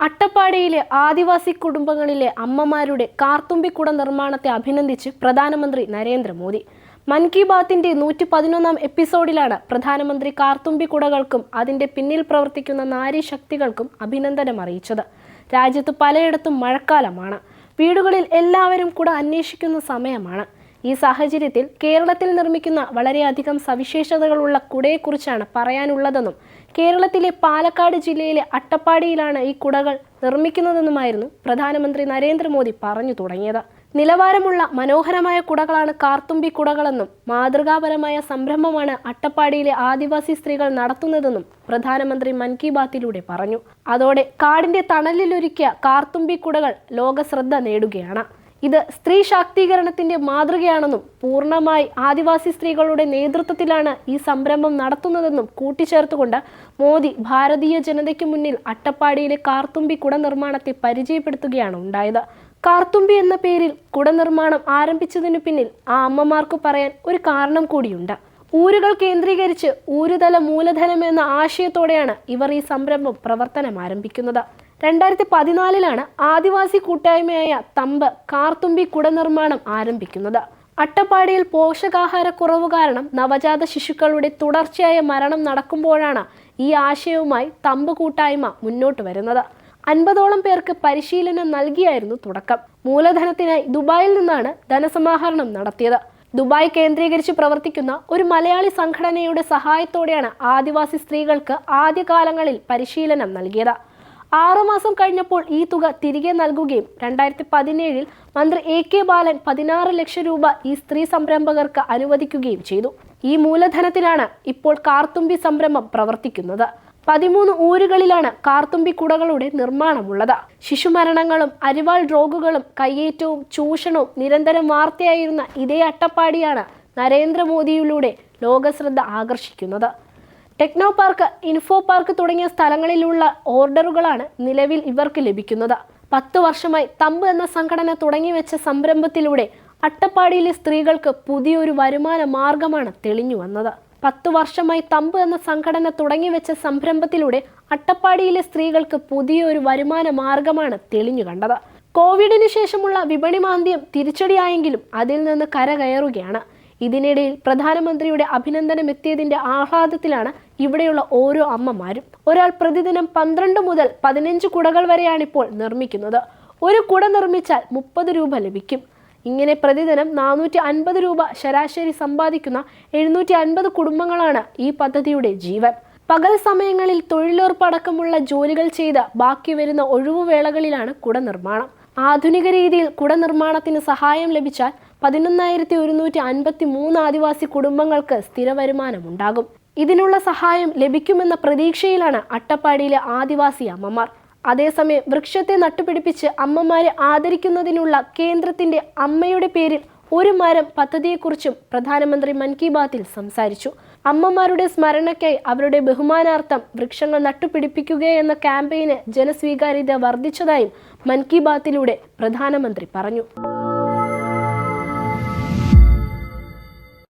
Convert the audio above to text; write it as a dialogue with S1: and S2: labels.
S1: അട്ടപ്പാടിയിലെ ആദിവാസി കുടുംബങ്ങളിലെ അമ്മമാരുടെ കാർത്തുമ്പിക്കുട നിർമ്മാണത്തെ അഭിനന്ദിച്ച് പ്രധാനമന്ത്രി നരേന്ദ്രമോദി. മൻ കി ബാത്തിന്റെ നൂറ്റി പതിനൊന്നാം എപ്പിസോഡിലാണ് പ്രധാനമന്ത്രി കാർത്തുമ്പിക്കുടകൾക്കും അതിന്റെ പിന്നിൽ പ്രവർത്തിക്കുന്ന നാരീശക്തികൾക്കും അഭിനന്ദനം അറിയിച്ചത്. രാജ്യത്ത് പലയിടത്തും മഴക്കാലമാണ്. വീടുകളിൽ എല്ലാവരും കുട അന്വേഷിക്കുന്ന സമയമാണ്. ഈ സാഹചര്യത്തിൽ കേരളത്തിൽ നിർമ്മിക്കുന്ന വളരെയധികം സവിശേഷതകളുള്ള കുടയെക്കുറിച്ചാണ് പറയാനുള്ളതെന്നും കേരളത്തിലെ പാലക്കാട് ജില്ലയിലെ അട്ടപ്പാടിയിലാണ് ഈ കുടകൾ നിർമ്മിക്കുന്നതെന്നുമായിരുന്നു പ്രധാനമന്ത്രി നരേന്ദ്രമോദി പറഞ്ഞു തുടങ്ങിയത്. നിലവാരമുള്ള മനോഹരമായ കുടകളാണ് കാർത്തുമ്പി കുടകളെന്നും മാതൃകാപരമായ സംരംഭമാണ് അട്ടപ്പാടിയിലെ ആദിവാസി സ്ത്രീകൾ നടത്തുന്നതെന്നും പ്രധാനമന്ത്രി മൻ കി ബാത്തിലൂടെ പറഞ്ഞു. അതോടെ കാടിന്റെ തണലിലൊരുക്കിയ കാർത്തുമ്പി കുടകൾ ലോക ശ്രദ്ധ നേടുകയാണ്. ഇത് സ്ത്രീ ശാക്തീകരണത്തിന്റെ മാതൃകയാണെന്നും പൂർണമായി ആദിവാസി സ്ത്രീകളുടെ നേതൃത്വത്തിലാണ് ഈ സംരംഭം നടത്തുന്നതെന്നും കൂട്ടിച്ചേർത്തുകൊണ്ട് മോദി ഭാരതീയ ജനതയ്ക്ക് മുന്നിൽ അട്ടപ്പാടിയിലെ കാർത്തുമ്പി കുട നിർമ്മാണത്തെ പരിചയപ്പെടുത്തുകയാണ് ഉണ്ടായത്. കാർത്തുമ്പി എന്ന പേരിൽ കുട നിർമ്മാണം ആരംഭിച്ചതിനു പിന്നിൽ ആ അമ്മമാർക്ക് പറയാൻ ഒരു കാരണം കൂടിയുണ്ട്. ഊരുകൾ കേന്ദ്രീകരിച്ച് ഊരുതല മൂലധനം എന്ന ആശയത്തോടെയാണ് ഇവർ ഈ സംരംഭം പ്രവർത്തനം ആരംഭിക്കുന്നത്. രണ്ടായിരത്തി പതിനാലിലാണ് ആദിവാസി കൂട്ടായ്മയായ തമ്പ് കാർത്തുമ്പി കുട നിർമ്മാണം ആരംഭിക്കുന്നത്. അട്ടപ്പാടിയിൽ പോഷകാഹാരക്കുറവ് കാരണം നവജാത ശിശുക്കളുടെ തുടർച്ചയായ മരണം നടക്കുമ്പോഴാണ് ഈ ആശയവുമായി തമ്പ് കൂട്ടായ്മ മുന്നോട്ട് വരുന്നത്. അൻപതോളം പേർക്ക് പരിശീലനം നൽകിയായിരുന്നു തുടക്കം. മൂലധനത്തിനായി ദുബായിൽ നിന്നാണ് ധനസമാഹരണം നടത്തിയത്. ദുബായ് കേന്ദ്രീകരിച്ച് പ്രവർത്തിക്കുന്ന ഒരു മലയാളി സംഘടനയുടെ സഹായത്തോടെയാണ് ആദിവാസി സ്ത്രീകൾക്ക് ആദ്യകാലങ്ങളിൽ പരിശീലനം നൽകിയത്. ആറുമാസം കഴിഞ്ഞപ്പോൾ ഈ തുക തിരികെ നൽകുകയും രണ്ടായിരത്തി പതിനേഴിൽ മന്ത്രി എ കെ ബാലൻ പതിനാറ് ലക്ഷം രൂപ ഈ സ്ത്രീ സംരംഭകർക്ക് അനുവദിക്കുകയും ചെയ്തു. ഈ മൂലധനത്തിലാണ് ഇപ്പോൾ കാർത്തുമ്പി സംരംഭം പ്രവർത്തിക്കുന്നത്. പതിമൂന്ന് ഊരുകളിലാണ് കാർത്തുമ്പി കുടകളുടെ നിർമ്മാണമുള്ളത്. ശിശുമരണങ്ങളും അരിവാൾ ഡ്രോഗുകളും കയ്യേറ്റവും ചൂഷണവും നിരന്തരം വാർത്തയായിരുന്ന ഇതേ അട്ടപ്പാടിയാണ് നരേന്ദ്രമോദിയിലൂടെ ലോകശ്രദ്ധ ആകർഷിക്കുന്നത്. ടെക്നോ പാർക്ക് ഇൻഫോ പാർക്ക് തുടങ്ങിയ സ്ഥലങ്ങളിലുള്ള ഓർഡറുകളാണ് നിലവിൽ ഇവർക്ക് ലഭിക്കുന്നത്. പത്ത് വർഷമായി തമ്പ് എന്ന സംഘടന തുടങ്ങിവെച്ച സംരംഭത്തിലൂടെ അട്ടപ്പാടിയിലെ സ്ത്രീകൾക്ക് പുതിയൊരു വരുമാന മാർഗമാണ് തെളിഞ്ഞു വന്നത്. പത്ത് വർഷമായി തമ്പ് എന്ന സംഘടന തുടങ്ങിവെച്ച സംരംഭത്തിലൂടെ അട്ടപ്പാടിയിലെ സ്ത്രീകൾക്ക് പുതിയൊരു വരുമാന മാർഗമാണ് തെളിഞ്ഞു കണ്ടത്. കോവിഡിന് ശേഷമുള്ള വിപണി മാന്ദ്യം തിരിച്ചടിയായെങ്കിലും അതിൽ നിന്ന് കരകയറുകയാണ്. ഇതിനിടയിൽ പ്രധാനമന്ത്രിയുടെ അഭിനന്ദനം എത്തിയതിന്റെ ആഹ്ലാദത്തിലാണ് ഇവിടെയുള്ള ഓരോ അമ്മമാരും. ഒരാൾ പ്രതിദിനം പന്ത്രണ്ട് മുതൽ പതിനഞ്ച് കുടകൾ വരെയാണ് ഇപ്പോൾ നിർമ്മിക്കുന്നത്. ഒരു കുട നിർമ്മിച്ചാൽ മുപ്പത് രൂപ ലഭിക്കും. ഇങ്ങനെ പ്രതിദിനം നാനൂറ്റി അൻപത് രൂപ ശരാശരി സമ്പാദിക്കുന്ന എഴുന്നൂറ്റി അൻപത് കുടുംബങ്ങളാണ് ഈ പദ്ധതിയുടെ ജീവൻ. പകൽ സമയങ്ങളിൽ തൊഴിലുറപ്പടക്കമുള്ള ജോലികൾ ചെയ്ത് ബാക്കി വരുന്ന ഒഴിവുവേളകളിലാണ് കുട നിർമ്മാണം. ആധുനിക രീതിയിൽ കുട നിർമ്മാണത്തിന് സഹായം ലഭിച്ചാൽ പതിനൊന്നായിരത്തി ഒരുന്നൂറ്റി അൻപത്തി മൂന്ന് ആദിവാസി കുടുംബങ്ങൾക്ക് സ്ഥിര വരുമാനമുണ്ടാകും. ഇതിനുള്ള സഹായം ലഭിക്കുമെന്ന പ്രതീക്ഷയിലാണ് അട്ടപ്പാടിയിലെ ആദിവാസി അമ്മമാർ. അതേസമയം വൃക്ഷത്തെ നട്ടുപിടിപ്പിച്ച് അമ്മമാരെ ആദരിക്കുന്നതിനുള്ള കേന്ദ്രത്തിന്റെ അമ്മയുടെ പേരിൽ ഒരു മരം പദ്ധതിയെക്കുറിച്ചും പ്രധാനമന്ത്രി മൻ കി ബാത്തിൽ സംസാരിച്ചു. അമ്മമാരുടെ സ്മരണയ്ക്കായി അവരുടെ ബഹുമാനാർത്ഥം വൃക്ഷങ്ങൾ നട്ടുപിടിപ്പിക്കുക എന്ന ക്യാമ്പയിന് ജനസ്വീകാര്യത വർദ്ധിച്ചതായും മൻ കി ബാത്തിലൂടെ പ്രധാനമന്ത്രി പറഞ്ഞു.